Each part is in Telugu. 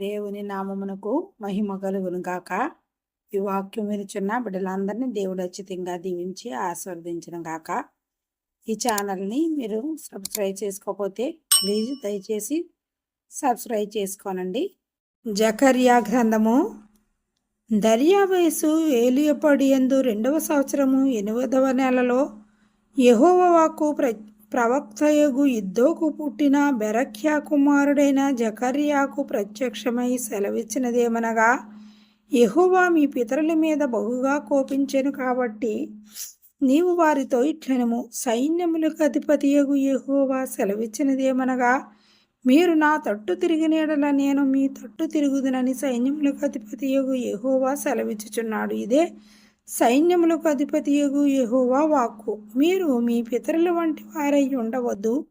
దేవుని నామమునకు మహిమ కలుగును గాక. ఈ వాక్యం వినుచున్న బిడ్డలందరినీ దేవుడు అచ్చితంగా దీవించి ఆస్వాదించిన గాక. ఈ ఛానల్ని మీరు సబ్స్క్రైబ్ చేసుకోకపోతే ప్లీజ్ దయచేసి సబ్స్క్రైబ్ చేసుకోనండి. జకర్యా గ్రంథము దర్యా వయసు ఏలియపడి ఎందు రెండవ సంవత్సరము ఎనిమిదవ నెలలో యహోవాకు ప్ర ప్రవక్తయగు ఇద్దోకు పుట్టిన బెరఖ్యా కుమారుడైన జకర్యాకు ప్రత్యక్షమై సెలవిచ్చినదేమనగా యహోవా మీ పితరుల మీద బహుగా కోపించెను కాబట్టి నీవు వారితో ఇట్లనము. సైన్యములకు అధిపతియగు యహోవా సెలవిచ్చినదేమనగా మీరు నా తట్టు తిరిగినేడల నేను మీ తట్టు తిరుగుదునని సైన్యములకు అధిపతియగు యహోవా సెలవిచ్చుచున్నాడు. ఇదే సైన్యములకు అధిపతియగు యహోవా వాక్కు. మీరు మీ పితరుల వంటి వారై ఉండవద్దు.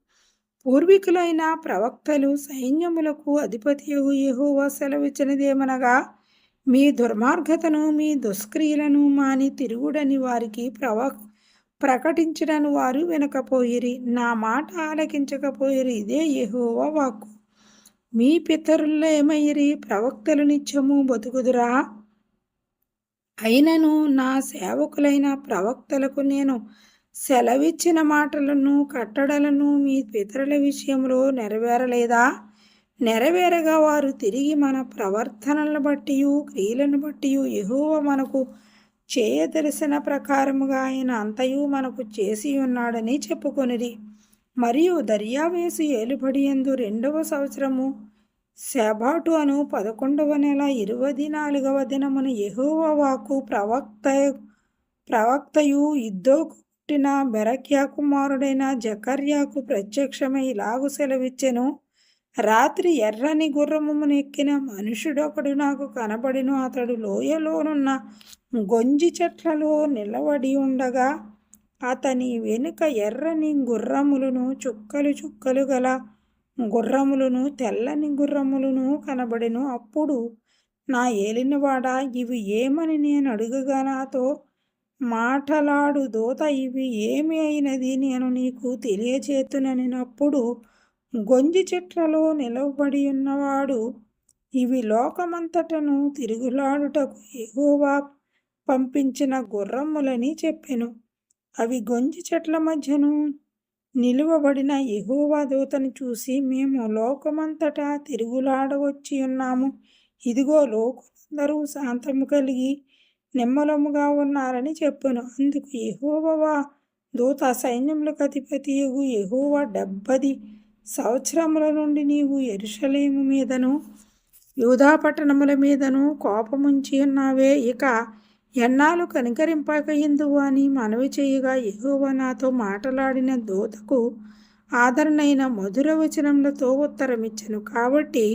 పూర్వీకులైన ప్రవక్తలు సైన్యములకు అధిపతియగు యహోవా సెలవిచ్చినదేమనగా మీ దుర్మార్గతను మీ దుష్క్రియలను మాని తిరుగుడని వారికి ప్రవ ప్రకటించడని వారు వినకపోయిరి. నా మాట ఆలకించకపోయిరి. ఇదే యహోవా వాక్కు. మీ పితరుల్లో ఏమయ్యిరి ప్రవక్తలు నిత్యము బతుకుదురా? అయినను నా సేవకులైన ప్రవక్తలకు నేను సెలవిచ్చిన మాటలను కట్టడలను మీ పితరుల విషయంలో నెరవేరలేదా? నెరవేరగా వారు తిరిగి మన ప్రవర్తనలను బట్టి క్రియలను బట్టి ఎహోవ మనకు చేయదలిసిన ప్రకారముగా ఆయన అంతయు మనకు చేసి ఉన్నాడని చెప్పుకొనిది మరియు దర్యావేసి ఏలుబడి ఎందు రెండవ సంవత్సరము శబాటు అను పదకొండవ నెల ఇరవై నాలుగవ దినమున యహోవాకు ప్రవక్త ప్రవక్తయు ఇద్దోకు పుట్టిన బెరక్యా కుమారుడైన జకర్యాకు ప్రత్యక్షమై ఇలాగు సెలవిచ్చెను. రాత్రి ఎర్రని గుర్రమును ఎక్కిన మనుషుడొకడు నాకు కనబడిను. అతడు లోయలోనున్న గొంజి చెట్లలో నిలబడి ఉండగా అతని వెనుక ఎర్రని గుర్రములను చుక్కలు చుక్కలు గల గుర్రములను తెల్లని గుర్రములను కనబడెను. అప్పుడు నా ఏలినవాడ ఇవి ఏమని నేను అడుగగా నాతో మాటలాడు దోత ఇవి ఏమి అయినది నేను నీకు తెలియచేతుననినప్పుడు గొంజి చెట్లలో నిలవబడి ఉన్నవాడు ఇవి లోకమంతటను తిరుగులాడుటకు ఎగువా పంపించిన గుర్రములని చెప్పెను. అవి గొంజి చెట్ల మధ్యను నిలువబడిన ఎహోవా దూతను చూసి మేము లోకమంతటా తిరుగులాడవచ్చి ఉన్నాము. ఇదిగో లోకులందరూ శాంతము కలిగి నిమ్మలముగా ఉన్నారని చెప్పును. అందుకు ఎహోవా దూత సైన్యములకు అధిపతి ఎహోవా డెబ్బది సంవత్సరముల నుండి నీవు ఎరుషలేము మీదను యూధా పట్టణముల మీదను కోపముంచి ఉన్నావే. ఇక ఎన్నాళ్ళు కనికరింపక ఎందువు అని మనవి చేయగా ఎగువ నాతో మాట్లాడిన దూతకు ఆదరణైన మధుర వచనములతో ఉత్తరమిచ్చను. కాబట్టి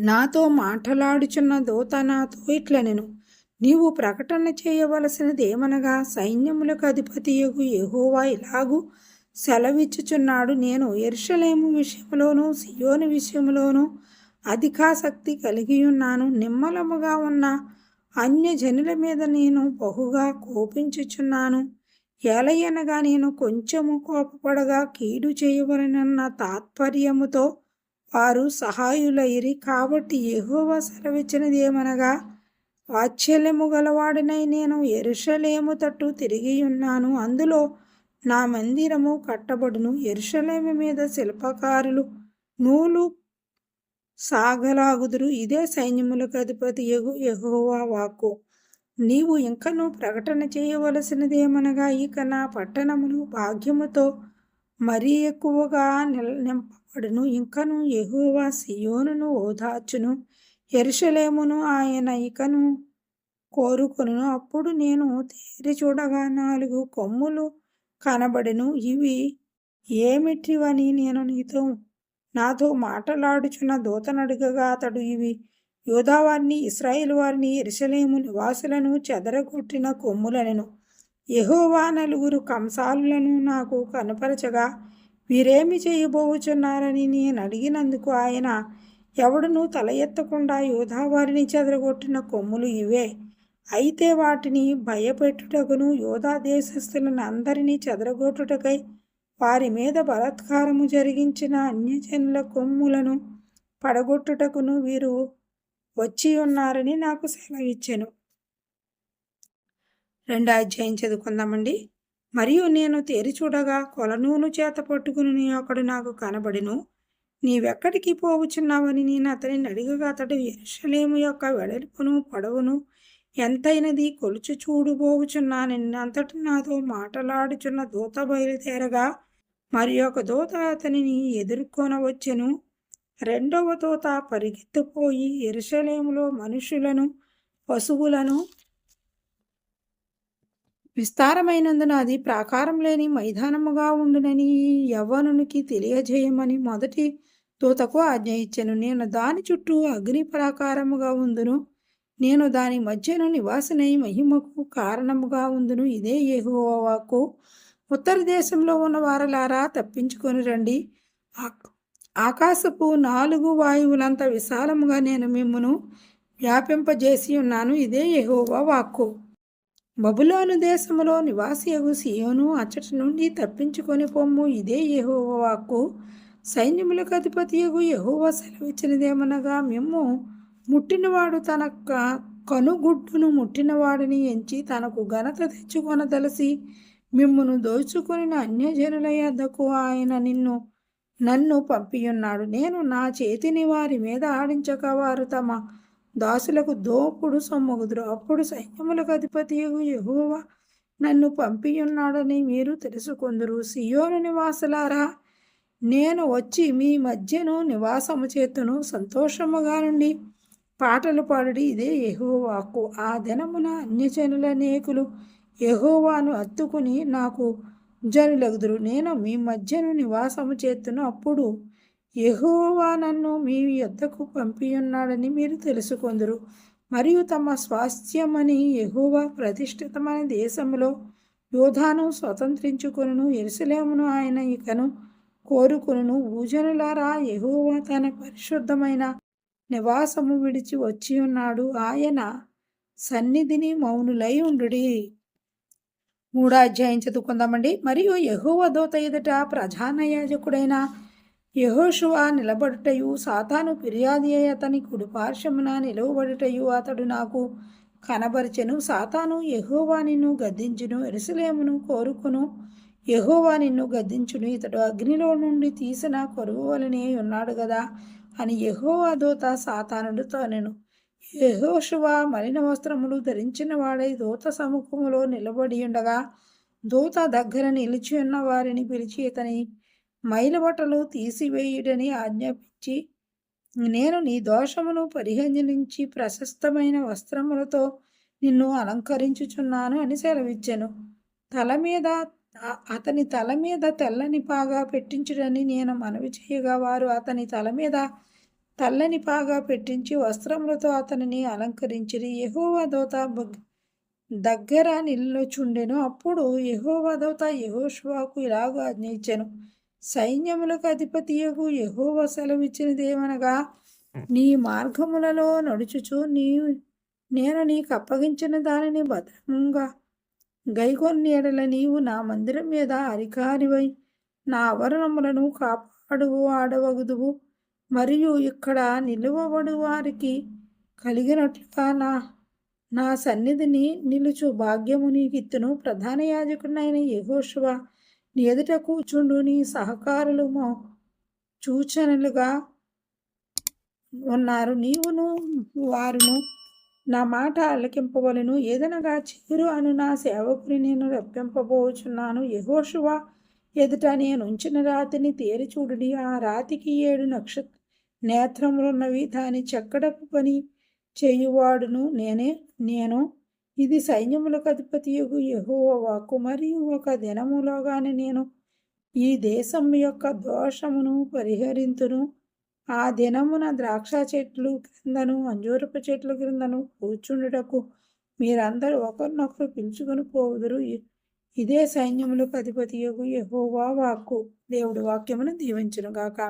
నాతో మాట్లాడుచున్న దూత నాతో ఇట్లనెను. నీవు ప్రకటన చేయవలసినది ఏమనగా సైన్యములకు అధిపతియగు ఎహోవా ఇలాగూ సెలవిచ్చుచున్నాడు. నేను ఎరుషలేము విషయంలోనూ సియోని విషయంలోనూ అధికాసక్తి కలిగి ఉన్నాను. నిమ్మలముగా ఉన్న అన్యజనుల మీద నేను బహుగా కోపించుచున్నాను. ఎలయనగా నేను కొంచెము కోపపడగా కీడు చేయవలనన్న తాత్పర్యముతో వారు సహాయులైరి. కాబట్టి ఎహోవ సెలవిచ్చినదేమనగా వాత్సల్యము గలవాడినై నేను ఎరుషలేము తట్టు తిరిగి ఉన్నాను అందులో నా మందిరము కట్టబడును. ఎరుషలేము మీద శిల్పకారులు నూలు సాగలాగుదురు ఇదే సైన్యములకు అధిపతి ఎగు ఎహోవా వాక్కు. నీవు ఇంకను ప్రకటన చేయవలసినదేమనగా ఇక నా పట్టణములు భాగ్యముతో మరీ ఎక్కువగా నింపబడును. ఇంకను ఎహోవా సియోనును ఓదార్చును. ఎరుషలేమును ఆయన ఇకను కోరుకొను అప్పుడు నేను తేరి చూడగా నాలుగు కొమ్ములు కనబడెను. ఇవి ఏమిటివని నేను నీతో నాతో మాటలాడుచున్న దూతనడుగగా అతడు ఇవి. యోధావారిని ఇస్రాయేల్ వారిని ఎరుసలేము నివాసులను చెదరగొట్టిన కొమ్ములనెను. యహోవా నలుగురు కంసాలులను నాకు కనపరచగా వీరేమి చేయబోచున్నారని నేను అడిగినందుకు ఆయన ఎవడునూ తల ఎత్తకుండా యోధావారిని చెదరగొట్టిన కొమ్ములు ఇవే. అయితే వాటిని భయపెట్టుటకును యోధా దేశస్థులను అందరినీ చెదరగొట్టుటకై వారి మీద బలాత్కారము జరిగించిన అన్యజనుల కొమ్ములను పడగొట్టుటకును వీరు వచ్చి ఉన్నారని నాకు సెలవిచ్చాను. రెండో అధ్యాయం చదువుకుందామండి. మరియు నేను తేరి చూడగా కొలనూను చేత పట్టుకుని ఒకడు నాకు కనబడిను. నీవెక్కడికి పోవుచున్నావని నేను అతనిని అడిగగా అతడు ఎరుషలేము యొక్క వెడల్పును పొడవును ఎంతైనది కొలుచు చూడుబోవుచున్నానెన్నంతటి నాతో మాటలాడుచున్న దూత బయలుదేరగా మరి ఒక దూత అతనిని ఎదుర్కొనవచ్చెను. రెండవ దూత పరిగెత్తిపోయి ఎరుసలేములో మనుషులను పశువులను విస్తారమైనందున అది ప్రాకారం లేని మైదానముగా ఉండునని యవ్వనునికి తెలియజేయమని మొదటి దూతకు ఆజ్ఞ ఇచ్చాను. నేను దాని చుట్టూ అగ్ని ప్రాకారముగా ఉందును నేను దాని మధ్యను నివాసనై మహిమకు కారణముగా ఉందును ఇదే యెహోవాకు ఉత్తర దేశంలో ఉన్న వారలారా తప్పించుకొని రండి. ఆకాశపు నాలుగు వాయువులంత విశాలముగా నేను మిమ్మును వ్యాపింపజేసి ఉన్నాను. ఇదే యహోవా వాక్కు. బబులోను దేశములో నివాసియగు సియోను అచ్చటి నుండి తప్పించుకొని పొమ్ము. ఇదే యహోవ వాక్కు. సైన్యములకు అధిపతియగు యహోవ సెలవిచ్చినదేమనగా మేము ముట్టినవాడు తన కనుగుడ్డును ముట్టినవాడిని ఎంచి తనకు ఘనత తెచ్చుకొనదలసి మిమ్మును దోచుకుని అన్యజనుల యొద్దకు ఆయన నిన్ను నన్ను పంపియున్నాడు. నేను నా చేతిని వారి మీద ఆడించక వారు తమ దాసులకు దోపుడు సొమ్మగుదురు. అప్పుడు సైన్యములకు అధిపతి యహోవ నన్ను పంపియున్నాడని మీరు తెలుసుకుందరు. సియోను నివాసులారా నేను వచ్చి మీ మధ్యను నివాసము చేతును సంతోషముగా నుండి పాటలు పాడుడి. ఇదే యహోవాకు ఆ దినమున అన్యజనుల నేకులు యహోవాను అత్తుకుని నాకు జనులగుదురు. నేను మీ మధ్యను నివాసము చేతును అప్పుడు యహోవా నన్ను మీ యొద్దకు పంపియున్నాడని మీరు తెలుసుకొందరు. మరియు తమ స్వాస్థ్యమని యహోవా ప్రతిష్ఠితమైన దేశంలో యోధాను స్వతంత్రించుకొను ఎరుసలేమును ఆయన ఇకను కోరుకును ఊజనులారా యహోవా తన పరిశుద్ధమైన నివాసము విడిచి వచ్చి ఉన్నాడు ఆయన సన్నిధిని మౌనులై ఉండుడి. మూడో అధ్యాయం చదువుకుందామండి. మరియు యహోవ దోత ఎదుట ప్రధాన యాజకుడైన యహోషువ నిలబడుటయు సాతాను ఫిర్యాది అతని కుడిపార్శ్వమున నిలువబడుటయు అతడు నాకు కనబరిచెను. సాతాను యహోవా నిన్ను గద్దించును ఎరుసలేమును కోరుకును. యహోవా నిన్ను గద్దించును. ఇతడు అగ్నిలో నుండి తీసిన కొరువు వలనే ఉన్నాడు కదా అని యహోవా దూత సాతానుడితో నేను యహోశువ మలిన వస్త్రములు ధరించిన వాడై దూత సముఖములో నిలబడి ఉండగా దూత దగ్గర నిలిచి ఉన్న వారిని పిలిచి ఇతని మైలబట్టలు తీసివేయుడని ఆజ్ఞాపించి నేను నీ దోషమును పరిహంజనించి ప్రశస్తమైన వస్త్రములతో నిన్ను అలంకరించుచున్నాను అని సెలవిచ్చాను. తల మీద అతని తల మీద తెల్లని పాగా పెట్టించుడని నేను మనవి చేయగా వారు అతని తల మీద తెల్లని పాగా పెట్టించి వస్త్రములతో అతనిని అలంకరించిరి. యహోవా దోత దగ్గర నిల్లుచుండెను అప్పుడు యహోవా దోత యహోష్వాకు ఇలాగ ఆజ్ఞయించెను. సైన్యములకు అధిపతియగు యహోవ సెలవిచ్చినదేమనగా నీ మార్గములలో నడుచుచు నీ నేను నీకు అప్పగించిన దానిని భద్రంగా గైకొన్నేడల నీవు నా మందిరం మీద అధికారివై నా ఆవరణములను కాపాడువు ఆడవగుదువు. మరియు ఇక్కడ నిలువబడు వారికి కలిగినట్లుగా నా నా సన్నిధిని నిలుచు భాగ్యము నీకిత్తును. ప్రధాన యాజకుడైన యహోశివ నీ ఎదుట కూర్చుండు నీ సహకారులు సూచనలుగా ఉన్నారు. నీవును వారును నా మాట అలకింపవలను ఏదనగా చిగురు అను నా సేవకుని నేను రప్పింపబోచున్నాను. యహోశివ ఎదుట నేను ఉంచిన రాతిని తేరిచూడుడి ఆ రాతికి ఏడు నక్షత్ర నేత్రములున్నవి దాని చెక్కడపు పని చేయువాడును నేనే నేను ఇది సైన్యములకు అధిపతి యహోవ వాక్కు. మరియు ఒక దినములోగానే నేను ఈ దేశం యొక్క దోషమును పరిహరింతును. ఆ దినమున ద్రాక్ష చెట్లు క్రిందను అంజూరపు చెట్ల క్రిందను కూర్చుండుటకు మీరందరూ ఒకరినొకరు పిలుచుకొని పోవుదురు. ఇదే సైన్యములకు అధిపతి యహోవా వాక్కు. దేవుడి వాక్యమును దీవించును గాక